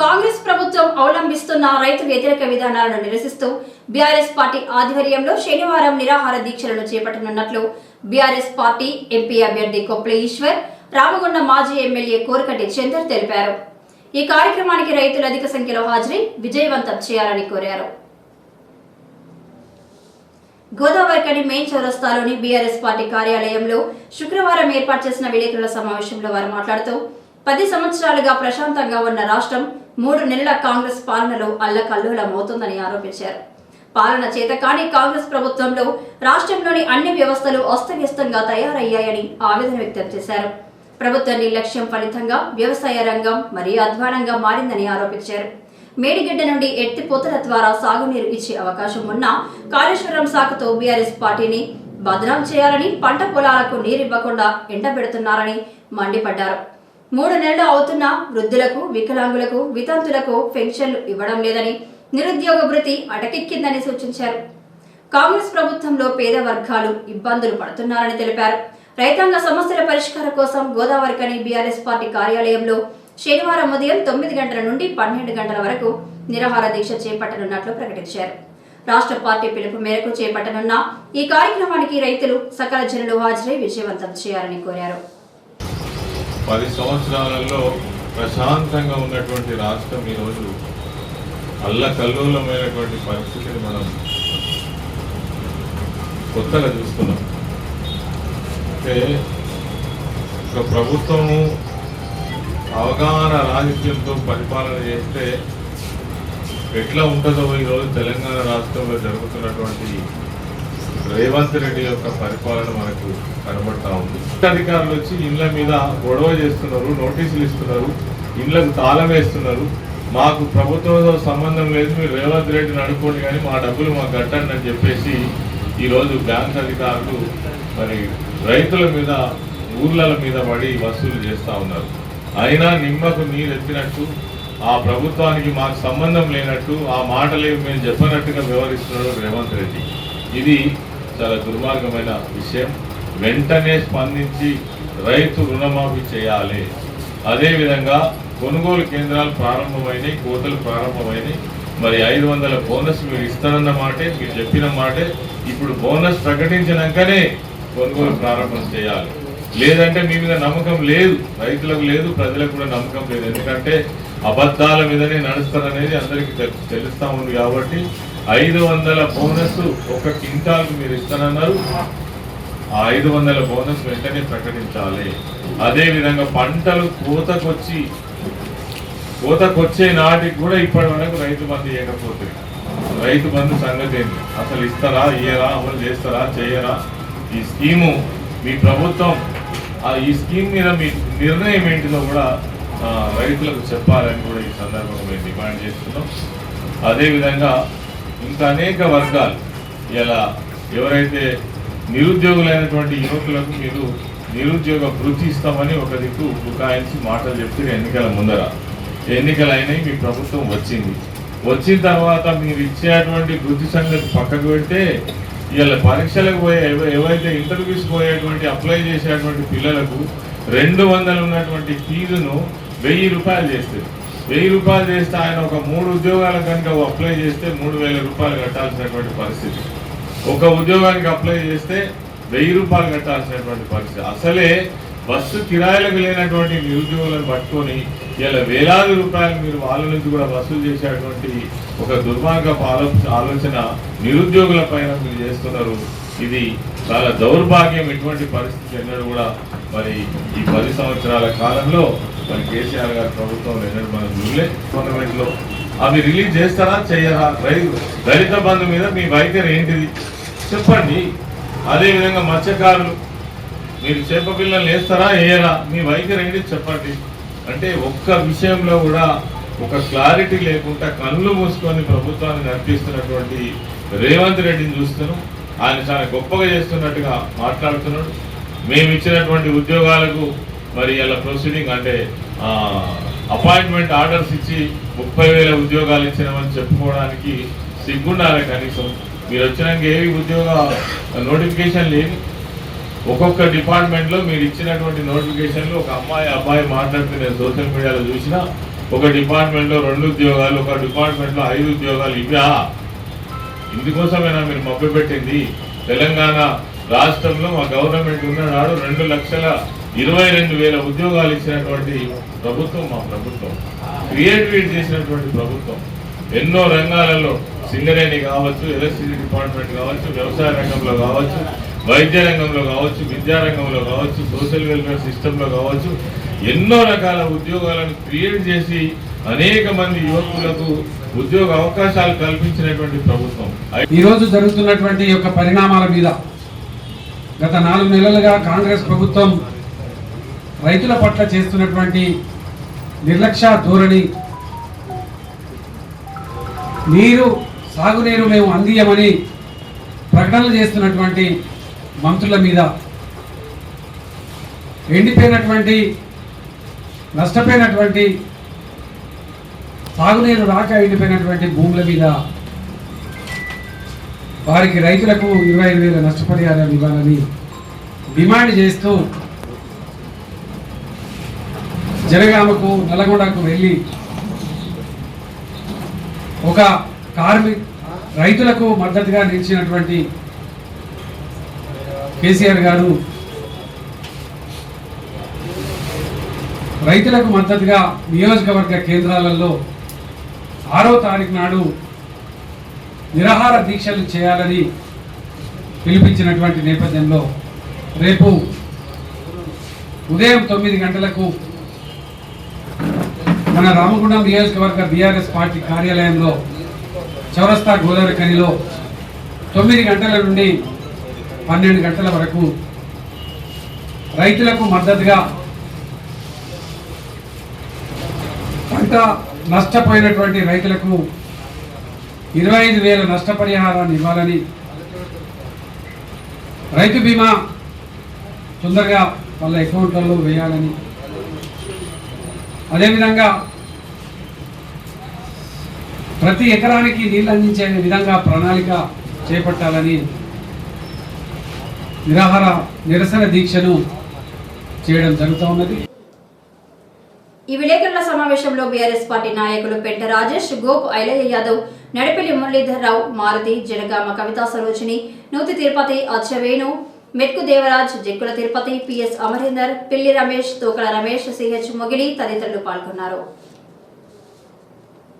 కాంగ్రెస్ ప్రభుత్వం అవలంబిస్తున్న రైతు వ్యతిరేక విధానాలను నిరసిస్తూ బీఆర్ఎస్ పార్టీ ఆధ్వర్యంలో శనివారం నిరాహార దీక్షలను చేపట్టనున్నట్లు బీఆర్ఎస్ పార్టీ ఎంపీ అభ్యర్థి కొప్ల ఈశ్వర్ రామగుండ మాజీ ఎమ్మెల్యే కోరకటి చందర్ తెలిపారు. ఈ కార్యక్రమానికి రైతులు అధిక సంఖ్యలో హాజరై విజయవంతం చేయాలని కోరారు. గోదావరికని మెయిన్ చౌరస్తాలోని బీఆర్ఎస్ పార్టీ కార్యాలయంలో శుక్రవారం ఏర్పాటు చేసిన విలేకరుల సమావేశంలో వారు మాట్లాడుతూ పది సంవత్సరాలుగా ప్రశాంతంగా ఉన్న రాష్ట్రం మూడు నెలల కాంగ్రెస్ పాలనలో అల్లకల్లోలమవుతోందని ఆరోపించారు. పాలన చేతకాని కాంగ్రెస్ ప్రభుత్వంలో రాష్ట్రంలోని అన్ని వ్యవస్థలు అస్తవ్యస్తంగా తయారయ్యాయని ఆవేదన వ్యక్తం చేశారు. ప్రభుత్వ నిర్లక్ష్యం ఫలితంగా వ్యవసాయ రంగం మరీ అధ్వానంగా మారిందని ఆరోపించారు. మేడిగడ్డ నుండి ఎత్తిపోతల ద్వారా సాగునీరు ఇచ్చే అవకాశం ఉన్న కాళేశ్వరం శాఖతో బీఆర్ఎస్ పార్టీని బదనాం చేయాలని పంట పొలాలకు నీరివ్వకుండా ఎండబెడుతున్నారని మండిపడ్డారు. మూడు నెలలు అవుతున్న వృద్ధులకు వికలాంగులకు వితంతులకు పెన్షన్లు ఇవ్వడం లేదని నిరుద్యోగ భృతి అటకెక్కిందని సూచించారు. కాంగ్రెస్ ప్రభుత్వంలో పేద వర్గాలు ఇబ్బందులు పడుతున్నారని తెలిపారు. రైతాంగ సమస్యల పరిష్కారం కోసం గోదావరి కని బీఆర్ఎస్ పార్టీ కార్యాలయంలో శనివారం ఉదయం తొమ్మిది గంటల నుండి పన్నెండు గంటల వరకు నిరాహార దీక్ష చేపట్టనున్నట్లు ప్రకటించారు. రాష్ట్ర పార్టీ పిలుపు మేరకు చేపట్టనున్న ఈ కార్యక్రమానికి రైతులు సకల జనులు హాజరై విజయవంతం చేయాలని కోరారు. పది సంవత్సరాలలో ప్రశాంతంగా ఉన్నటువంటి రాష్ట్రం ఈరోజు అల్లకల్లోలమైనటువంటి పరిస్థితిని మనం కొత్తగా చూస్తున్నాం. అంటే ఒక ప్రభుత్వము అవగాహన రాహిత్యంతో పరిపాలన చేస్తే ఎట్లా ఉంటుందో ఈరోజు తెలంగాణ రాష్ట్రంలో జరుగుతున్నటువంటి రేవంత్ రెడ్డి యొక్క పరిపాలన మనకు కనబడతా ఉంది. అధికారులు వచ్చి ఇండ్ల మీద గొడవ చేస్తున్నారు నోటీసులు ఇస్తున్నారు ఇండ్లకు తాళం వేస్తున్నారు. మాకు ప్రభుత్వంతో సంబంధం లేదు మీరు రేవంత్ రెడ్డిని అనుకోండి కానీ మా డబ్బులు మాకు కట్టండి అని చెప్పేసి ఈరోజు బ్యాంక్ అధికారులు మరి రైతుల మీద ఊర్ల మీద పడి వసూలు చేస్తూ ఉన్నారు. అయినా నిమ్మకు నీరు ఎత్తినట్టు ఆ ప్రభుత్వానికి మాకు సంబంధం లేనట్టు ఆ మాటలే మేము చెప్పనట్టుగా వ్యవహరిస్తున్నాడు రేవంత్ రెడ్డి. ఇది చాలా దుర్మార్గమైన విషయం. వెంటనే స్పందించి రైతు రుణమాఫీ చేయాలి. అదేవిధంగా కొనుగోలు కేంద్రాలు ప్రారంభమైనాయి కోతలు ప్రారంభమైనాయి. మరి ఐదు వందల బోనస్ మీరు ఇస్తానన్న మాటే మీరు చెప్పిన మాటే. ఇప్పుడు బోనస్ ప్రకటించినాకనే కొనుగోలు ప్రారంభం చేయాలి. లేదంటే మీ మీద నమ్మకం లేదు. రైతులకు లేదు ప్రజలకు కూడా నమ్మకం లేదు. ఎందుకంటే అబద్ధాల మీదనే నడుస్తారనేది అందరికీ తెలుస్తా ఉంది కాబట్టి ఐదు వందల బోనస్ ఒక క్వింటాల్ మీరు ఇస్తానన్నారు. ఆ ఐదు వందల బోనస్ వెంటనే ప్రకటించాలి. అదేవిధంగా పంటలు కోతకొచ్చి కోతకొచ్చే నాటికి కూడా ఇప్పటి వరకు రైతు బంధు ఇవ్వకపోతే రైతు బంధు సంగతి ఏంటి? అసలు ఇస్తారా ఇయ్యరా అమలు చేస్తారా చేయరా? ఈ స్కీము మీ ప్రభుత్వం ఆ ఈ స్కీమ్ మీద మీ నిర్ణయం ఏంటిదో కూడా రైతులకు చెప్పాలని కూడా ఈ సందర్భంగా మేము డిమాండ్ చేస్తున్నాం. అదేవిధంగా ఇంకా అనేక వర్గాలు. ఇలా ఎవరైతే నిరుద్యోగులైనటువంటి యువకులకు మీరు నిరుద్యోగ వృత్తి ఇస్తామని ఒక దిక్కు బుకాయించి మాటలు చెప్తే ఎన్నికల ముందర. ఎన్నికలైనవి మీ ప్రభుత్వం వచ్చింది. వచ్చిన తర్వాత మీరు ఇచ్చేటువంటి వృత్తి సంగతి పక్కకు పెడితే ఇలా పరీక్షలకు పోయే ఎవ- ఎవరైతే ఇంటర్వ్యూస్ పోయేటువంటి అప్లై చేసేటువంటి పిల్లలకు రెండు వందలు ఉన్నటువంటి ఫీజును వెయ్యి రూపాయలు చేస్తారు. వెయ్యి రూపాయలు చేస్తే ఆయన ఒక మూడు ఉద్యోగాలకు కనుక అప్లై చేస్తే మూడు వేల రూపాయలు కట్టాల్సినటువంటి పరిస్థితి. ఒక ఉద్యోగానికి అప్లై చేస్తే వెయ్యి రూపాయలు కట్టాల్సినటువంటి పరిస్థితి. అసలే బస్సు కిరాయిలకు లేనటువంటి నిరుద్యోగులను పట్టుకొని ఇలా వేలాది రూపాయలు మీరు వాళ్ళ నుంచి కూడా వసూలు చేసేటువంటి ఒక దుర్మార్గపు ఆలోచన నిరుద్యోగుల పైన మీరు చేస్తున్నారు. ఇది చాలా దౌర్భాగ్యం ఇటువంటి పరిస్థితి ఎన్నడూ కూడా మరి ఈ పది సంవత్సరాల కాలంలో మరి కేసీఆర్ గారి ప్రభుత్వం ఎన్నడూ మనం చూడలే. గవర్నమెంట్లో అవి రిలీజ్ చేస్తారా చేయరా? రైతు దళిత బంధు మీద మీ వైఖరి ఏంటిది? చెప్పండి. అదేవిధంగా మత్స్యకారులు మీరు చేప పిల్లల్ని వేస్తారా వేయరా? మీ వైఖరి ఏంటి చెప్పండి. అంటే ఒక్క విషయంలో కూడా ఒక క్లారిటీ లేకుండా కళ్ళు మూసుకొని ప్రభుత్వాన్ని నడిపిస్తున్నటువంటి రేవంత్ రెడ్డిని చూస్తున్నాం. ఆయన చాలా గొప్పగా చేస్తున్నట్టుగా మాట్లాడుతున్నాడు. మేము ఇచ్చినటువంటి ఉద్యోగాలకు మరి ఇలా ప్రొసీడింగ్ అంటే అపాయింట్మెంట్ ఆర్డర్స్ ఇచ్చి ముప్పై వేల ఉద్యోగాలు ఇచ్చినామని చెప్పుకోవడానికి సిగ్గుండాలి కనీసం. మీరు వచ్చినాక ఏవి ఉద్యోగ నోటిఫికేషన్ లేవు ఒక్కొక్క డిపార్ట్మెంట్లో మీరు ఇచ్చినటువంటి నోటిఫికేషన్లు ఒక అమ్మాయి అబ్బాయి మాట్లాడితే నేను సోషల్ మీడియాలో చూసిన ఒక డిపార్ట్మెంట్లో రెండు ఉద్యోగాలు ఒక డిపార్ట్మెంట్లో ఐదు ఉద్యోగాలు ఇవ్వా? ఇందుకోసమైనా మీరు మభ్య పెట్టింది. తెలంగాణ రాష్ట్రంలో మా గవర్నమెంట్ ఉన్ననాడు రెండు లక్షల ఇరవై రెండు వేల ఉద్యోగాలు ఇచ్చినటువంటి ప్రభుత్వం మా ప్రభుత్వం. క్రియేటివిటీ చేసినటువంటి ప్రభుత్వం. ఎన్నో రంగాలలో సింగరేణి కావచ్చు ఎలక్ట్రిసిటీ డిపార్ట్మెంట్ కావచ్చు వ్యవసాయ రంగంలో కావచ్చు వైద్య రంగంలో కావచ్చు విద్యా రంగంలో కావచ్చు సోషల్ వెల్ఫేర్ సిస్టంలో కావచ్చు ఎన్నో రకాల ఉద్యోగాలను క్రియేట్ చేసి అనేక మంది యువకులకు ఉద్యోగ అవకాశాలు కల్పించినటువంటి ప్రభుత్వం. ఈ రోజు జరుగుతున్నటువంటి యొక్క పరిణామాల మీద గత నాలుగు నెలలుగా కాంగ్రెస్ ప్రభుత్వం రైతుల పట్ల చేస్తున్నటువంటి నిర్లక్ష్య ధోరణి నీరు సాగునీరు మేము అందియమని ప్రకటనలు చేస్తున్నటువంటి మంత్రుల మీద ఎండిపోయినటువంటి నష్టపోయినటువంటి తాగునీరు రాక ఎండిపోయినటువంటి భూముల మీద వారికి రైతులకు ఇరవై ఐదు వేల నష్టపరిహారం ఇవ్వాలని డిమాండ్ చేస్తూ జనగామకు నల్గొండకు వెళ్ళి ఒక కార్మి రైతులకు మద్దతుగా నిలిచినటువంటి కేసీఆర్ గారు రైతులకు మద్దతుగా నియోజకవర్గ కేంద్రాలలో ఆరో తారీఖు నాడు నిరాహార దీక్షలు చేయాలని పిలిపించినటువంటి నేపథ్యంలో రేపు ఉదయం తొమ్మిది గంటలకు మన రామగుండం నియోజకవర్గ బీఆర్ఎస్ పార్టీ కార్యాలయంలో చౌరస్తా గోదావరి కనిలో తొమ్మిది గంటల నుండి పన్నెండు గంటల వరకు రైతులకు మద్దతుగా పంట నష్టపోయినటువంటి రైతులకు ఇరవై ఐదు వేల నష్టపరిహారాన్ని ఇవ్వాలని రైతు బీమా తొందరగా వాళ్ళ అకౌంట్లలో వేయాలని. అదేవిధంగా ప్రతి ఎకరానికి నీళ్ళు అందించే విధంగా ప్రణాళిక చేపట్టాలని నిరాహార నిరసన దీక్షను చేయడం జరుగుతూ ఉన్నది. ఈ విలేకరుల సమావేశంలో బీఆర్ఎస్ పార్టీ నాయకులు పెంట రాజేష్ గోప్ ఐలయ్య యాదవ్ నడిపెల్లి మురళీధర్ రావు మారుతి జనగామ కవితా సరోజిని నూతి తిరుపతి అచ్చవేణు మెట్కు దేవరాజ్ జక్కుల తిరుపతి పిఎస్ అమరీందర్ పిల్లి రమేష్ తోకల రమేష్ సిహెచ్ మొగిలి తదితరులు పాల్గొన్నారు.